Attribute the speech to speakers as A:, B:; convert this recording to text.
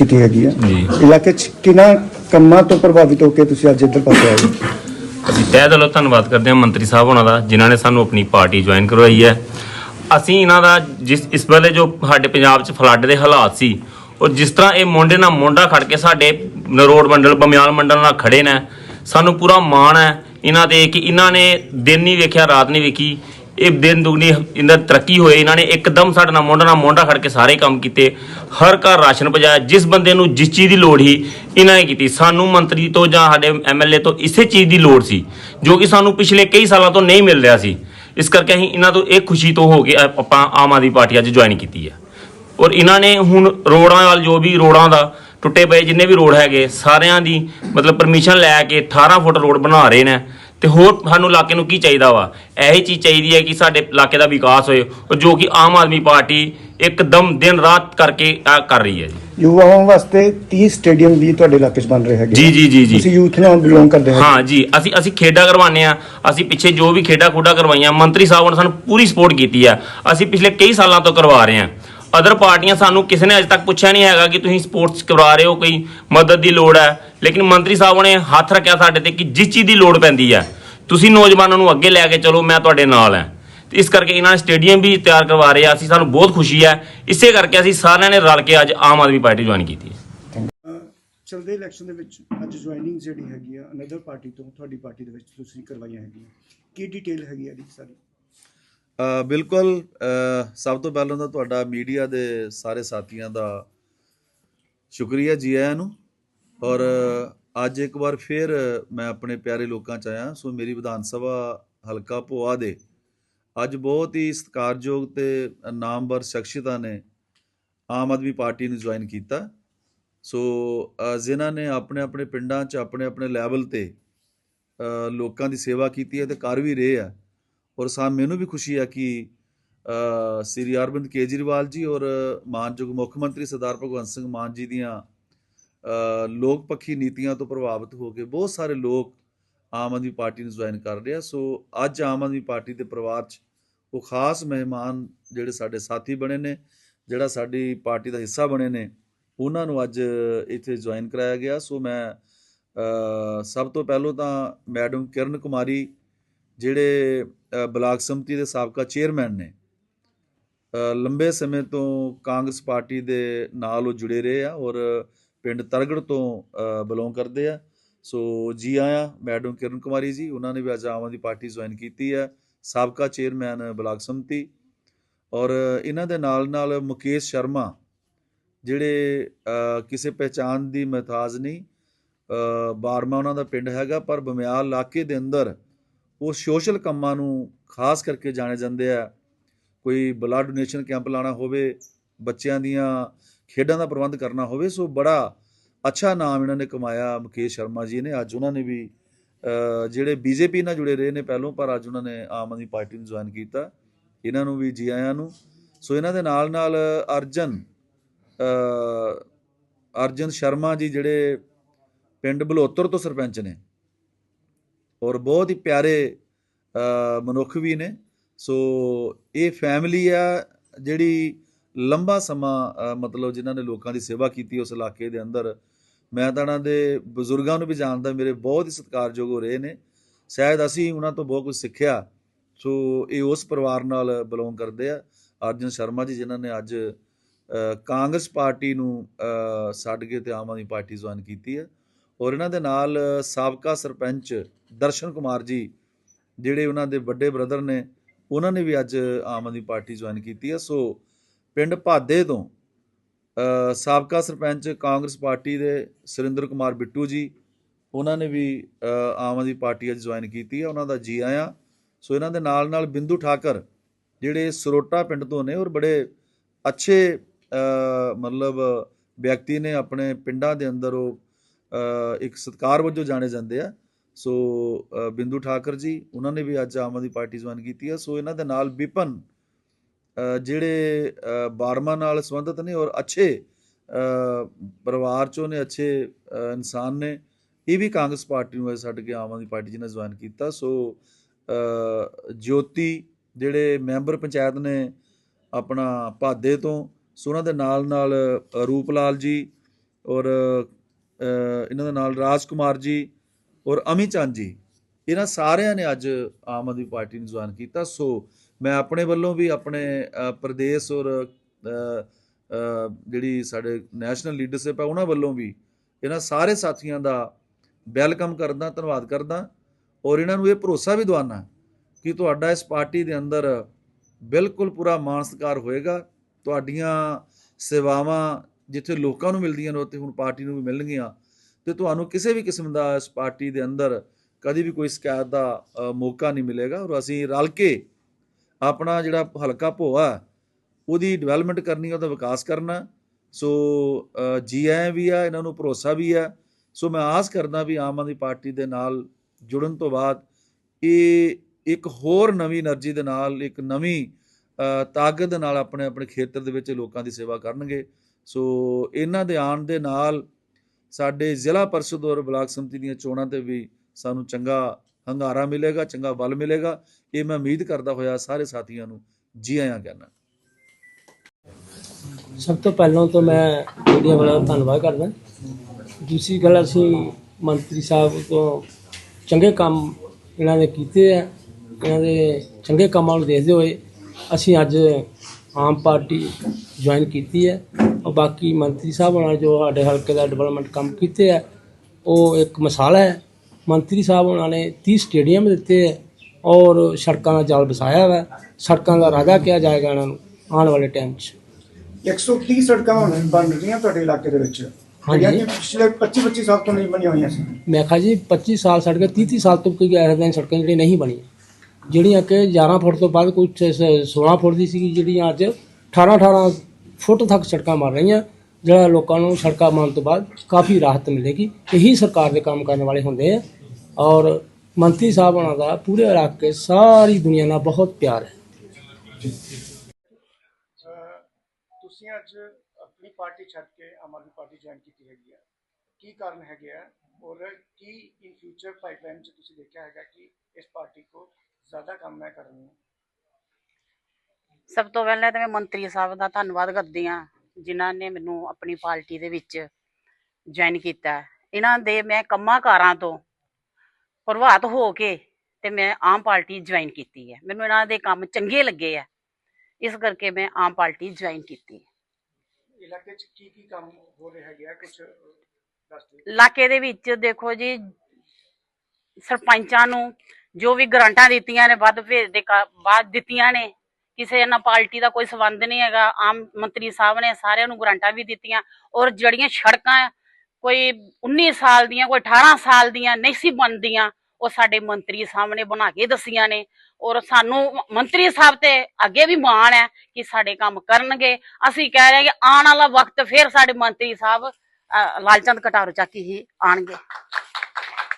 A: ਕੀਤੀ ਹੈਗੀ ਆ
B: ਜੀ।
A: ਇਲਾਕੇ 'ਚ ਕਿੰਨਾ ਕੰਮਾਂ ਤੋਂ ਪ੍ਰਭਾਵਿਤ ਹੋ ਕੇ ਤੁਸੀਂ ਅੱਜ ਇੱਧਰ ਪਾਸੇ ਆਏ ਹੋ?
B: ਅਸੀਂ ਤਹਿ ਦਿਲੋਂ ਧੰਨਵਾਦ ਕਰਦੇ ਹਾਂ ਮੰਤਰੀ ਸਾਹਿਬ ਉਹਨਾਂ ਦਾ ਜਿਨ੍ਹਾਂ ਨੇ ਸਾਨੂੰ ਆਪਣੀ ਪਾਰਟੀ ਜੁਆਇਨ ਕਰਵਾਈ ਹੈ ਅਸੀਂ ਇਹਨਾਂ ਦਾ ਜਿਸ ਇਸ ਵੇਲੇ ਜੋ ਸਾਡੇ ਪੰਜਾਬ 'ਚ ਫਲੱਡ ਦੇ ਹਾਲਾਤ ਸੀ ਔਰ ਜਿਸ ਤਰ੍ਹਾਂ ਇਹ ਮੁੰਡੇ ਨਾਲ ਮੁੰਡਾ ਖੜ ਕੇ ਸਾਡੇ ਨਰੋੜ ਮੰਡਲ ਬਮਿਆਲ ਮੰਡਲ ਨਾਲ ਖੜੇ ਨੇ ਸਾਨੂੰ ਪੂਰਾ ਮਾਣ ਹੈ ਇਹਨਾਂ ਤੇ ਕਿ ਇਹਨਾਂ ਨੇ ਦਿਨ ਨਹੀਂ ਵੇਖਿਆ ਰਾਤ ਨਹੀਂ ਵੇਖੀ ਇਹ ਦਿਨ ਦੁਗਣੀ ਇਹਨਾਂ ਤਰੱਕੀ ਹੋਏ, ਇਹਨਾਂ ਨੇ ਇੱਕਦਮ ਸਾਡੇ ਨਾਲ ਮੋਢਾ ਨਾਲ ਮੋਢਾ ਖੜ ਕੇ ਸਾਰੇ ਕੰਮ ਕੀਤੇ। ਹਰ ਘਰ ਰਾਸ਼ਨ ਪਹੁੰਚਾਇਆ, ਜਿਸ ਬੰਦੇ ਨੂੰ ਜਿਸ ਚੀਜ਼ ਦੀ ਲੋੜ ਸੀ, ਇਹਨਾਂ ਨੇ ਕੀਤੀ। ਸਾਨੂੰ ਮੰਤਰੀ ਤੋਂ ਜਾਂ ਸਾਡੇ ਐਮਐਲਏ ਤੋਂ ਇਸੇ ਚੀਜ਼ ਦੀ ਲੋੜ ਸੀ, ਜੋ ਕਿ ਸਾਨੂੰ ਪਿਛਲੇ ਕਈ ਸਾਲਾਂ ਤੋਂ ਨਹੀਂ ਮਿਲ ਰਿਹਾ ਸੀ। ਇਸ ਕਰਕੇ ਅਸੀਂ ਇਹਨਾਂ ਤੋਂ ਇਹ ਖੁਸ਼ੀ ਤੋਂ ਹੋ ਕੇ ਆਪਾਂ ਆਮ ਆਦਮੀ ਪਾਰਟੀ ਅੱਜ ਜੁਆਇਨ ਕੀਤੀ ਹੈ। ਔਰ ਇਹਨਾਂ ਨੇ ਹੁਣ ਰੋਡਾਂ ਵਾਲ ਜੋ ਵੀ ਰੋਡਾਂ ਦਾ ਟੁੱਟੇ ਪਏ ਜਿੰਨੇ ਵੀ ਰੋਡ ਹੈਗੇ, ਸਾਰਿਆਂ ਦੀ ਮਤਲਬ ਪਰਮਿਸ਼ਨ ਲੈ ਕੇ 18 ਫੁੱਟ ਰੋਡ ਬਣਾ ਰਹੇ ਨੇ। ਤੇ ਹੋਰ ਸਾਨੂੰ ਇਲਾਕੇ ਨੂੰ ਕੀ ਚਾਹੀਦਾ ਵਾ? ਇਹੀ ਚੀਜ਼ ਚਾਹੀਦੀ ਹੈ ਕਿ ਸਾਡੇ ਇਲਾਕੇ ਦਾ ਵਿਕਾਸ ਹੋਏ ਔਰ ਜੋ ਕਿ ਆਮ ਆਦਮੀ ਪਾਰਟੀ ਇੱਕਦਮ ਦਿਨ ਰਾਤ ਕਰਕੇ ਆਹ ਕਰ ਰਹੀ ਹੈ ਜੀ।
A: ਯੁਵਾਵਾਂ ਵਾਸਤੇ 30 ਸਟੇਡੀਅਮ ਵੀ ਤੁਹਾਡੇ ਇਲਾਕੇ 'ਚ ਬਣ ਰਹੇ ਹੈਗੇ
B: ਜੀ, ਜੀ, ਜੀ, ਜੀ।
A: ਤੁਸੀਂ ਯੂਥ ਨਾਲ ਬਿਲੋਂਗ ਕਰਦੇ ਹੋ
B: ਹਾਂ ਜੀ ਅਸੀਂ ਅਸੀਂ ਖੇਡਾਂ ਕਰਵਾਉਂਦੇ ਆ ਅਸੀਂ ਪਿੱਛੇ ਜੋ ਵੀ ਖੇਡਾਂ ਖੂਡਾਂ ਕਰਵਾਈਆਂ ਮੰਤਰੀ ਸਾਹਿਬ ਨੇ ਸਾਨੂੰ ਪੂਰੀ ਸਪੋਰਟ ਕੀਤੀ ਆ ਅਸੀਂ ਪਿਛਲੇ ਕਈ ਸਾਲਾਂ ਤੋਂ ਕਰਵਾ ਰਹੇ ਆ ਅਦਰ ਪਾਰਟੀਆਂ ਸਾਨੂੰ ਕਿਸੇ ਨੇ ਅਜੇ ਤੱਕ ਪੁੱਛਿਆ ਨਹੀਂ ਹੈਗਾ ਕਿ ਤੁਸੀਂ ਸਪੋਰਟਸ ਕਰਵਾ ਰਹੇ ਹੋ, ਕੋਈ ਮਦਦ ਦੀ ਲੋੜ ਹੈ। ਲੇਕਿਨ ਮੰਤਰੀ ਸਾਹਿਬ ਨੇ ਹੱਥ ਰੱਖਿਆ ਸਾਡੇ ਤੇ ਕਿ ਜਿਸ ਚੀਜ਼ ਦੀ ਲੋੜ ਪੈਂਦੀ ਹੈ, ਤੁਸੀਂ ਨੌਜਵਾਨਾਂ ਨੂੰ ਅੱਗੇ ਲੈ ਕੇ ਚਲੋ, ਮੈਂ ਤੁਹਾਡੇ ਨਾਲ ਹਾਂ। ਇਸ ਕਰਕੇ ਇਹਨਾਂ ਨੇ ਸਟੇਡੀਅਮ ਵੀ ਤਿਆਰ ਕਰਵਾ ਰਹੇ ਆ, ਅਸੀਂ ਸਾਨੂੰ ਬਹੁਤ ਖੁਸ਼ੀ ਹੈ। ਇਸੇ ਕਰਕੇ ਅਸੀਂ ਸਾਰਿਆਂ ਨੇ ਰਲ ਕੇ ਅੱਜ ਆਮ ਆਦਮੀ ਪਾਰਟੀ ਜੁਆਇਨ ਕੀਤੀ ਹੈ।
A: ਚਲਦੇ ਇਲੈਕਸ਼ਨ ਦੇ ਵਿੱਚ ਅੱਜ ਜੁਆਇਨਿੰਗ ਜਿਹੜੀ ਹੈਗੀ ਆ ਅਨਦਰ ਪਾਰਟੀ ਤੋਂ ਤੁਹਾਡੀ ਪਾਰਟੀ ਦੇ ਵਿੱਚ ਤੁਸੀਂ ਕਰਵਾਈਆਂ ਹੈਗੀਆਂ। ਕੀ ਡਿਟੇਲ ਹੈਗੀ ਆ ਇਹਦੀ ਸਾਰੀ
C: ਬਿਲਕੁਲ ਸਭ ਤੋਂ ਪਹਿਲਾਂ ਤਾਂ ਤੁਹਾਡਾ ਮੀਡੀਆ ਦੇ ਸਾਰੇ ਸਾਥੀਆਂ ਦਾ ਸ਼ੁਕਰੀਆ ਜੀ ਆਇਆਂ ਨੂੰ। ਔਰ ਅੱਜ ਇੱਕ ਵਾਰ ਫਿਰ ਮੈਂ ਆਪਣੇ ਪਿਆਰੇ ਲੋਕਾਂ ਚ ਆਇਆ, ਸੋ ਮੇਰੀ ਵਿਧਾਨ ਸਭਾ ਹਲਕਾ ਭੋਆ ਦੇ ਅੱਜ ਬਹੁਤ ਹੀ ਸਤਿਕਾਰਯੋਗ ਤੇ ਨਾਮਵਰ ਸ਼ਖਸੀਅਤਾਂ ਨੇ ਆਮ ਆਦਮੀ ਪਾਰਟੀ ਨੂੰ ਜੁਆਇਨ ਕੀਤਾ। ਸੋ ਜਿਨ੍ਹਾਂ ਨੇ ਆਪਣੇ ਆਪਣੇ ਪਿੰਡਾਂ 'ਚ, ਆਪਣੇ ਆਪਣੇ ਲੈਵਲ ਤੇ ਲੋਕਾਂ ਦੀ ਸੇਵਾ ਕੀਤੀ ਹੈ ਤੇ ਕਰ ਵੀ ਰਹੇ ਆ। ਔਰ ਸਾ ਮੈਨੂੰ ਵੀ ਖੁਸ਼ੀ ਹੈ ਕਿ ਸ੍ਰੀ ਅਰਵਿੰਦ ਕੇਜਰੀਵਾਲ ਜੀ ਔਰ ਮਾਨਯੋਗ ਮੁੱਖ ਮੰਤਰੀ ਸਰਦਾਰ ਭਗਵੰਤ ਸਿੰਘ ਮਾਨ ਜੀ ਦੀਆਂ ਲੋਕ ਪੱਖੀ ਨੀਤੀਆਂ ਤੋਂ ਪ੍ਰਭਾਵਿਤ ਹੋ ਕੇ ਬਹੁਤ ਸਾਰੇ ਲੋਕ ਆਮ ਆਦਮੀ ਪਾਰਟੀ ਨੂੰ ਜੁਆਇਨ ਕਰ ਰਹੇ ਆ। ਸੋ ਅੱਜ ਆਮ ਆਦਮੀ ਪਾਰਟੀ ਦੇ ਪਰਿਵਾਰ 'ਚ ਉਹ ਖਾਸ ਮਹਿਮਾਨ ਜਿਹੜੇ ਸਾਡੇ ਸਾਥੀ ਬਣੇ ਨੇ, ਜਿਹੜਾ ਸਾਡੀ ਪਾਰਟੀ ਦਾ ਹਿੱਸਾ ਬਣੇ ਨੇ, ਉਹਨਾਂ ਨੂੰ ਅੱਜ ਇੱਥੇ ਜੁਆਇਨ ਕਰਾਇਆ ਗਿਆ। ਸੋ ਮੈਂ ਸਭ ਤੋਂ ਪਹਿਲਾਂ ਤਾਂ ਮੈਡਮ ਕਿਰਨ ਕੁਮਾਰੀ ਜਿਹੜੇ ਬਲਾਕ ਸਮਿਤੀ ਦੇ ਸਾਬਕਾ ਚੇਅਰਮੈਨ ਨੇ ਲੰਬੇ ਸਮੇਂ ਤੋਂ ਕਾਂਗਰਸ ਪਾਰਟੀ ਦੇ ਨਾਲ ਉਹ ਜੁੜੇ ਰਹੇ ਆ ਔਰ ਪਿੰਡ ਤਰਗੜ ਤੋਂ ਬਿਲੋਂਗ ਕਰਦੇ ਆ। ਸੋ ਜੀ ਆਇਆ ਮੈਡਮ ਕਿਰਨ ਕੁਮਾਰੀ ਜੀ, ਉਹਨਾਂ ਨੇ ਵੀ ਅੱਜ ਆਮ ਆਦਮੀ ਪਾਰਟੀ ਜੁਆਇਨ ਕੀਤੀ ਹੈ ਸਾਬਕਾ ਚੇਅਰਮੈਨ ਬਲਾਕ ਸੰਮਤੀ। ਔਰ ਇਹਨਾਂ ਦੇ ਨਾਲ ਨਾਲ ਮੁਕੇਸ਼ ਸ਼ਰਮਾ, ਜਿਹੜੇ ਕਿਸੇ ਪਹਿਚਾਨ ਦੀ ਮਹਤਾਜ ਨਹੀਂ ਬਾਰਮਾ ਉਹਨਾਂ ਦਾ ਪਿੰਡ ਹੈਗਾ, ਪਰ ਬਮਿਆਲ ਇਲਾਕੇ ਦੇ ਅੰਦਰ ਉਹ ਸੋਸ਼ਲ ਕੰਮਾਂ ਨੂੰ ਖਾਸ ਕਰਕੇ ਜਾਣੇ ਜਾਂਦੇ ਆ। ਕੋਈ ਬਲੱਡ ਡੋਨੇਸ਼ਨ ਕੈਂਪ ਲਾਣਾ ਹੋਵੇ ਬੱਚਿਆਂ ਦੀਆਂ ਖੇਡਾਂ ਦਾ ਪ੍ਰਬੰਧ ਕਰਨਾ ਹੋਵੇ ਸੋ ਬੜਾ ਅੱਛਾ ਨਾਮ ਇਹਨਾਂ ਨੇ ਕਮਾਇਆ ਮੁਕੇਸ਼ ਸ਼ਰਮਾ ਜੀ ਨੇ। ਅੱਜ ਉਹਨਾਂ ਨੇ ਵੀ ਅ, ਜਿਹੜੇ ਬੀਜੇਪੀ ਨਾਲ ਜੁੜੇ ਰਹੇ ਨੇ ਪਹਿਲੋਂ ਪਰ ਅੱਜ ਉਹਨਾਂ ਨੇ ਆਮ ਆਦਮੀ ਪਾਰਟੀ ਨੂੰ ਜੁਆਇਨ ਕੀਤਾ। ਇਹਨਾਂ ਨੂੰ ਵੀ ਜੀ ਆਇਆਂ ਨੂੰ। ਸੋ ਇਹਨਾਂ ਦੇ ਨਾਲ ਨਾਲ ਅਰਜਨ ਅਰਜਨ ਸ਼ਰਮਾ ਜੀ ਜਿਹੜੇ ਪਿੰਡ ਬਲੋਤਰ ਤੋਂ ਸਰਪੰਚ ਨੇ। ਔਰ ਬਹੁਤ ਹੀ ਪਿਆਰੇ ਮਨੁੱਖ ਵੀ ਨੇ। ਸੋ ਇਹ ਫੈਮਿਲੀ ਆ ਜਿਹੜੀ ਲੰਬਾ ਸਮਾਂ ਮਤਲਬ ਜਿਨ੍ਹਾਂ ਨੇ ਲੋਕਾਂ ਦੀ ਸੇਵਾ ਕੀਤੀ ਉਸ ਇਲਾਕੇ ਦੇ ਅੰਦਰ ਮੈਂ ਤਾਂ ਇਹਨਾਂ ਦੇ ਬਜ਼ੁਰਗਾਂ ਨੂੰ ਵੀ ਜਾਣਦਾ ਮੇਰੇ ਬਹੁਤ ਹੀ ਸਤਿਕਾਰਯੋਗ ਹੋ ਰਹੇ ਨੇ। ਸ਼ਾਇਦ ਅਸੀਂ ਉਹਨਾਂ ਤੋਂ ਬਹੁਤ ਕੁਝ ਸਿੱਖਿਆ। ਸੋ ਇਹ ਉਸ ਪਰਿਵਾਰ ਨਾਲ ਬਿਲੋਂਗ ਕਰਦੇ ਆ। ਅਰਜਨ ਸ਼ਰਮਾ ਜੀ ਜਿਨ੍ਹਾਂ ਨੇ ਅੱਜ ਕਾਂਗਰਸ ਪਾਰਟੀ ਨੂੰ ਅ, ਛੱਡ ਕੇ ਤੇ ਆਮ ਆਦਮੀ ਪਾਰਟੀ ਜੁਆਇਨ ਕੀਤੀ ਹੈ। ਔਰ ਇਹਨਾਂ ਦੇ ਨਾਲ ਸਾਬਕਾ ਸਰਪੰਚ ਦਰਸ਼ਨ ਕੁਮਾਰ ਜੀ, ਜਿਹੜੇ ਉਹਨਾਂ ਦੇ ਵੱਡੇ ਬ੍ਰਦਰ ਨੇ, ਉਹਨਾਂ ਨੇ ਵੀ ਅੱਜ ਆਮ ਆਦਮੀ ਪਾਰਟੀ ਜੁਆਇਨ ਕੀਤੀ ਹੈ। ਸੋ ਪਿੰਡ ਭਾਦੇ ਤੋਂ ਸਾਬਕਾ ਸਰਪੰਚ ਕਾਂਗਰਸ ਪਾਰਟੀ ਦੇ ਸੁਰਿੰਦਰ ਕੁਮਾਰ ਬਿੱਟੂ ਜੀ, ਉਹਨਾਂ ਨੇ ਵੀ ਆਮ ਆਦਮੀ ਪਾਰਟੀ ਅੱਜ ਜੁਆਇਨ ਕੀਤੀ ਹੈ। ਉਹਨਾਂ ਦਾ ਜੀ ਆਇਆ। ਸੋ ਇਹਨਾਂ ਦੇ ਨਾਲ ਨਾਲ ਬਿੰਦੂ ਠਾਕਰ, ਜਿਹੜੇ ਸਰੋਟਾ ਪਿੰਡ ਤੋਂ ਨੇ ਔਰ ਬੜੇ ਅੱਛੇ ਮਤਲਬ ਵਿਅਕਤੀ ਨੇ ਆਪਣੇ ਪਿੰਡਾਂ ਦੇ ਅੰਦਰ ਉਹ ਇੱਕ ਸਤਕਾਰ ਵਜੋਂ ਜਾਣੇ ਜਾਂਦੇ ਆ। ਸੋ ਬਿੰਦੂ ਠਾਕਰ ਜੀ ਉਹਨਾਂ ਨੇ ਵੀ ਅੱਜ ਆਮ ਆਦਮੀ ਪਾਰਟੀ ਜੁਆਇਨ ਕੀਤੀ ਆ। ਸੋ ਇਹਨਾਂ ਦੇ ਨਾਲ ਵਿਪਨ ਜਿਹੜੇ ਅ, ਬਾਰਮਾ ਨਾਲ ਸੰਬੰਧਿਤ ਨੇ ਔਰ ਅੱਛੇ ਪਰਿਵਾਰ ਚੋਂ ਨੇ ਅੱਛੇ ਇਨਸਾਨ ਨੇ ਇਹ ਵੀ ਕਾਂਗਰਸ ਪਾਰਟੀ ਨੂੰ ਛੱਡ ਕੇ ਆਮ ਆਦਮੀ ਪਾਰਟੀ ਜੀ ਨੇ ਜੁਆਇਨ ਕੀਤਾ। ਸੋ ਜੋਤੀ ਜਿਹੜੇ ਮੈਂਬਰ ਪੰਚਾਇਤ ਨੇ ਆਪਣਾ ਭਾਦੇ ਤੋਂ ਸੋ ਉਹਨਾਂ ਦੇ ਨਾਲ ਨਾਲ ਅ, ਰੂਪ ਲਾਲ ਜੀ ਔਰ ਇਹਨਾਂ ਦੇ ਨਾਲ ਰਾਜ ਕੁਮਾਰ ਜੀ ਔਰ ਅਮੀ ਚੰਦ ਜੀ, ਇਹਨਾਂ ਸਾਰਿਆਂ ਨੇ ਅੱਜ ਆਮ ਆਦਮੀ ਪਾਰਟੀ ਨੂੰ ਜੁਆਇਨ ਕੀਤਾ, ਸੋ ਮੈਂ ਆਪਣੇ ਵੱਲੋਂ ਵੀ ਆਪਣੇ ਪ੍ਰਦੇਸ਼ ਔਰ ਜਿਹੜੀ ਸਾਡੇ ਨੈਸ਼ਨਲ ਲੀਡਰਸ਼ਿਪ ਹੈ, ਉਹਨਾਂ ਵੱਲੋਂ ਵੀ ਇਹਨਾਂ ਸਾਰੇ ਸਾਥੀਆਂ ਦਾ ਵੈਲਕਮ ਕਰਦਾ, ਧੰਨਵਾਦ ਕਰਦਾ ਔਰ ਇਹਨਾਂ ਨੂੰ ਇਹ ਭਰੋਸਾ ਵੀ ਦਵਾਨਾ ਕਿ ਤੁਹਾਡਾ ਇਸ ਪਾਰਟੀ ਦੇ ਅੰਦਰ ਬਿਲਕੁਲ ਪੂਰਾ ਮਾਣ ਸਤਿਕਾਰ ਹੋਏਗਾ, ਤੁਹਾਡੀਆਂ ਸੇਵਾਵਾਂ ਜਿੱਥੇ ਲੋਕਾਂ ਨੂੰ ਮਿਲਦੀਆਂ ਨੇ, ਉੱਥੇ ਹੁਣ ਪਾਰਟੀ ਨੂੰ ਵੀ ਮਿਲਣਗੀਆਂ ਤੇ ਤੁਹਾਨੂੰ ਕਿਸੇ ਵੀ ਕਿਸਮ ਦਾ ਇਸ ਪਾਰਟੀ ਦੇ ਅੰਦਰ ਕਦੀ ਵੀ ਕੋਈ ਸ਼ਿਕਾਇਤ ਦਾ ਮੌਕਾ ਨਹੀਂ ਮਿਲੇਗਾ ਔਰ ਅਸੀਂ ਰਲ ਕੇ ਆਪਣਾ ਜਿਹੜਾ ਹਲਕਾ ਭੋਆ, ਉਹਦੀ ਡਿਵੈਲਪਮੈਂਟ ਕਰਨੀ ਉਹਦਾ ਵਿਕਾਸ ਕਰਨਾ। ਸੋ ਜੀ ਜੀਐ ਵੀ ਆ, ਇਹਨਾਂ ਨੂੰ ਭਰੋਸਾ ਵੀ ਆ। ਸੋ ਮੈਂ ਆਸ ਕਰਦਾ ਵੀ ਆਮ ਆਦਮੀ ਪਾਰਟੀ ਦੇ ਨਾਲ ਜੁੜਨ ਤੋਂ ਬਾਅਦ ਇਹ ਇੱਕ ਹੋਰ ਨਵੀਂ એનર્ਜੀ ਦੇ ਨਾਲ, ਇੱਕ ਨਵੀਂ ਤਾਕਤ ਦੇ ਨਾਲ ਆਪਣੇ ਆਪਣੇ ਖੇਤਰ ਦੇ ਵਿੱਚ ਲੋਕਾਂ ਦੀ ਸੇਵਾ ਕਰਨਗੇ। ਸੋ ਇਹਨਾਂ ਦੇ ਆਣ ਦੇ ਨਾਲ ਸਾਡੇ ਜ਼ਿਲ੍ਹਾ ਪਰਿਸ਼ਦ ਔਰ ਬਲਾਕ ਸਮਿਤੀ ਦੀਆਂ ਚੋਣਾਂ ਤੇ ਵੀ ਸਾਨੂੰ ਚੰਗਾ ਹੰਗਾਰਾ ਮਿਲੇਗਾ, ਚੰਗਾ ਬਲ ਮਿਲੇਗਾ। ਇਹ ਮੈਂ ਉਮੀਦ ਕਰਦਾ ਹੋਇਆ ਸਾਰੇ ਸਾਥੀਆਂ ਨੂੰ ਜੀ ਆਇਆਂ ਕਹਿਣਾ।
D: ਸਭ ਤੋਂ ਪਹਿਲਾਂ ਤਾਂ ਮੈਂ ਮੀਡੀਆ ਵਾਲਿਆਂ ਦਾ ਧੰਨਵਾਦ ਕਰਦਾ। ਦੂਸਰੀ ਗੱਲ ਅਸੀਂ ਮੰਤਰੀ ਸਾਹਿਬ ਤੋਂ ਚੰਗੇ ਕੰਮ ਇਹਨਾਂ ਨੇ ਕੀਤੇ ਆ। ਇਹਨਾਂ ਦੇ ਚੰਗੇ ਕੰਮਾਂ ਨੂੰ ਦੇਖਦੇ ਹੋਏ ਅਸੀਂ ਅੱਜ ਆਮ ਪਾਰਟੀ ਜੁਆਇਨ ਕੀਤੀ ਹੈ। ਬਾਕੀ ਮੰਤਰੀ ਸਾਹਿਬ ਨਾਲ ਜੋ ਸਾਡੇ ਹਲਕੇ ਦਾ ਡਿਵੈਲਪਮੈਂਟ ਕੰਮ ਕੀਤੇ ਆ ਉਹ ਇੱਕ ਮਿਸਾਲ ਹੈ। ਮੰਤਰੀ ਸਾਹਿਬ ਉਹਨਾਂ ਨੇ 30 ਸਟੇਡੀਅਮ ਦਿੱਤੇ ਹੈ ਔਰ ਸੜਕਾਂ ਦਾ ਜਾਲ ਵਿਛਾਇਆ ਵਾ। ਸੜਕਾਂ ਦਾ ਰਾਜਾ ਕਿਹਾ ਜਾਏਗਾ ਇਹਨਾਂ ਨੂੰ ਆਉਣ ਵਾਲੇ ਟਾਈਮ 'ਚ।
A: 130 ਸੜਕਾਂ ਹੁਣ ਬਣ ਰਹੀਆਂ ਤੁਹਾਡੇ ਇਲਾਕੇ ਦੇ ਵਿੱਚ।
D: ਹਾਂਜੀ।
A: ਪਿਛਲੇ 25 25 ਸਾਲ ਤੋਂ ਨਹੀਂ ਬਣੀਆਂ ਹੋਈਆਂ ਸੀ।
D: ਮੈਂ ਕਿਹਾ ਜੀ 25 ਸਾਲ ਸੜਕਾਂ 30 30 ਸਾਲ ਤੋਂ ਕੋਈ ਇਹੋ ਜਿਹੀਆਂ ਸੜਕਾਂ ਜਿਹੜੀਆਂ ਨਹੀਂ ਬਣੀਆਂ। ਜਿਹੜੀਆਂ ਕਿ 11 ਫੁੱਟ ਤੋਂ ਬਾਅਦ ਕੁਝ 16 ਫੁੱਟ ਦੀ ਸੀ ਜਿਹੜੀਆਂ ਅੱਜ 18 18 ਫੁੱਟ ਤੱਕ ਸੜਕਾਂ ਬਣ ਰਹੀਆਂ, ਜਿਹੜਾ ਲੋਕਾਂ ਨੂੰ ਸੜਕਾਂ ਬਣਨ ਤੋਂ ਬਾਅਦ ਕਾਫੀ ਰਾਹਤ ਮਿਲੇਗੀ। ਇਹੀ ਸਰਕਾਰ ਦੇ ਕੰਮ ਕਰਨ ਵਾਲੇ ਹੁੰਦੇ ਆ। ਔਰ ਮੰਤਰੀ ਸਾਹਿਬ ਉਹਨਾਂ ਦਾ ਪੂਰੇ ਇਲਾਕੇ, ਸਾਰੀ ਦੁਨੀਆ ਨਾਲ ਬਹੁਤ ਪਿਆਰ ਹੈ।
A: ਤੁਸੀਂ ਅੱਜ ਆਪਣੀ ਪਾਰਟੀ ਛੱਡ ਕੇ ਆਮ ਆਦਮੀ ਪਾਰਟੀ ਜੁਆਇਨ ਕੀਤੀ ਹੈਗੀ ਆ। ਕੀ ਕਾਰਨ ਹੈਗੇ ਆ? ਔਰ ਕੀ ਇਨ ਫਿਊਚਰ ਪਾਈਪਲਾਈਨ 'ਚ ਤੁਸੀਂ ਦੇਖਿਆ ਹੈਗਾ ਕਿ ਇਸ ਪਾਰਟੀ ਕੋ ਜ਼ਿਆਦਾ ਕੰਮ ਮੈਂ ਕਰਨੀ ਹੈ?
E: ਸਭ ਤੋਂ ਪਹਿਲਾਂ ਤਾਂ ਮੈਂ ਮੰਤਰੀ ਸਾਹਿਬ ਦਾ ਧੰਨਵਾਦ ਕਰਦੀ ਹਾਂ ਜਿਨ੍ਹਾਂ ਨੇ ਮੈਨੂੰ ਆਪਣੀ ਪਾਰਟੀ ਦੇ ਵਿੱਚ ਜੁਆਇਨ ਕੀਤਾ। ਇਹਨਾਂ ਦੇ ਮੈਂ ਕੰਮਾਂ ਕਾਰਾਂ ਤੋਂ ਪ੍ਰਭਾਵਿਤ ਹੋ ਕੇ ਤੇ ਮੈਂ ਆਮ ਪਾਰਟੀ ਜੁਆਇਨ ਕੀਤੀ ਹੈ। ਮੈਨੂੰ ਇਹਨਾਂ ਦੇ ਕੰਮ ਚੰਗੇ ਲੱਗੇ ਆ। ਇਸ ਕਰਕੇ ਮੈਂ ਆਮ ਪਾਰਟੀ ਜੁਆਇਨ ਕੀਤੀ ਹੈ।
A: ਇਲਾਕੇ 'ਚ ਕੀ ਕੀ ਕੰਮ ਹੋ ਰਹੇ ਹੈਗੇ ਆ? ਕੁਝ ਦੱਸ ਦਿਓ।
E: ਇਲਾਕੇ ਦੇ ਵਿੱਚ ਦੇਖੋ ਜੀ ਸਰਪੰਚਾਂ ਨੂੰ ਜੋ ਵੀ ਗ੍ਰਾਂਟਾਂ ਦਿੱਤੀਆਂ ਨੇ ਵੱਧ ਭੇਜ ਦੇ ਬਾਅਦ ਦਿੱਤੀਆਂ ਨੇ ਕਿਸੇ ਨਾਲ ਪਾਰਟੀ ਦਾ ਕੋਈ ਸਬੰਧ ਨਹੀਂ ਹੈਗਾ, ਆਮ ਮੰਤਰੀ ਸਾਹਿਬ ਨੇ ਸਾਰਿਆਂ ਨੂੰ ਗ੍ਰਾਂਟਾਂ ਵੀ ਦਿੱਤੀਆਂ ਔਰ ਜਿਹੜੀਆਂ ਸੜਕਾਂ ਕੋਈ 19 ਸਾਲ ਦੀਆਂ, ਕੋਈ 18 ਸਾਲ ਦੀਆਂ ਨਹੀਂ ਸੀ ਬਣਦੀਆਂ, ਉਹ ਸਾਡੇ ਮੰਤਰੀ ਸਾਹਿਬ ਨੇ ਬਣਾ ਕੇ ਦੱਸੀਆਂ ਨੇ ਔਰ ਸਾਨੂੰ ਮੰਤਰੀ ਸਾਹਿਬ ਤੇ ਅੱਗੇ ਵੀ ਮਾਣ ਹੈ ਕਿ ਸਾਡੇ ਕੰਮ ਕਰਨਗੇ। ਅਸੀਂ ਕਹਿ ਰਹੇ ਕਿ ਆਉਣ ਵਾਲਾ ਵਕਤ ਫਿਰ ਸਾਡੇ ਮੰਤਰੀ ਸਾਹਿਬ ਲਾਲਚੰਦ ਕਟਾਰੂ ਚੱਕ ਹੀ ਆਣਗੇ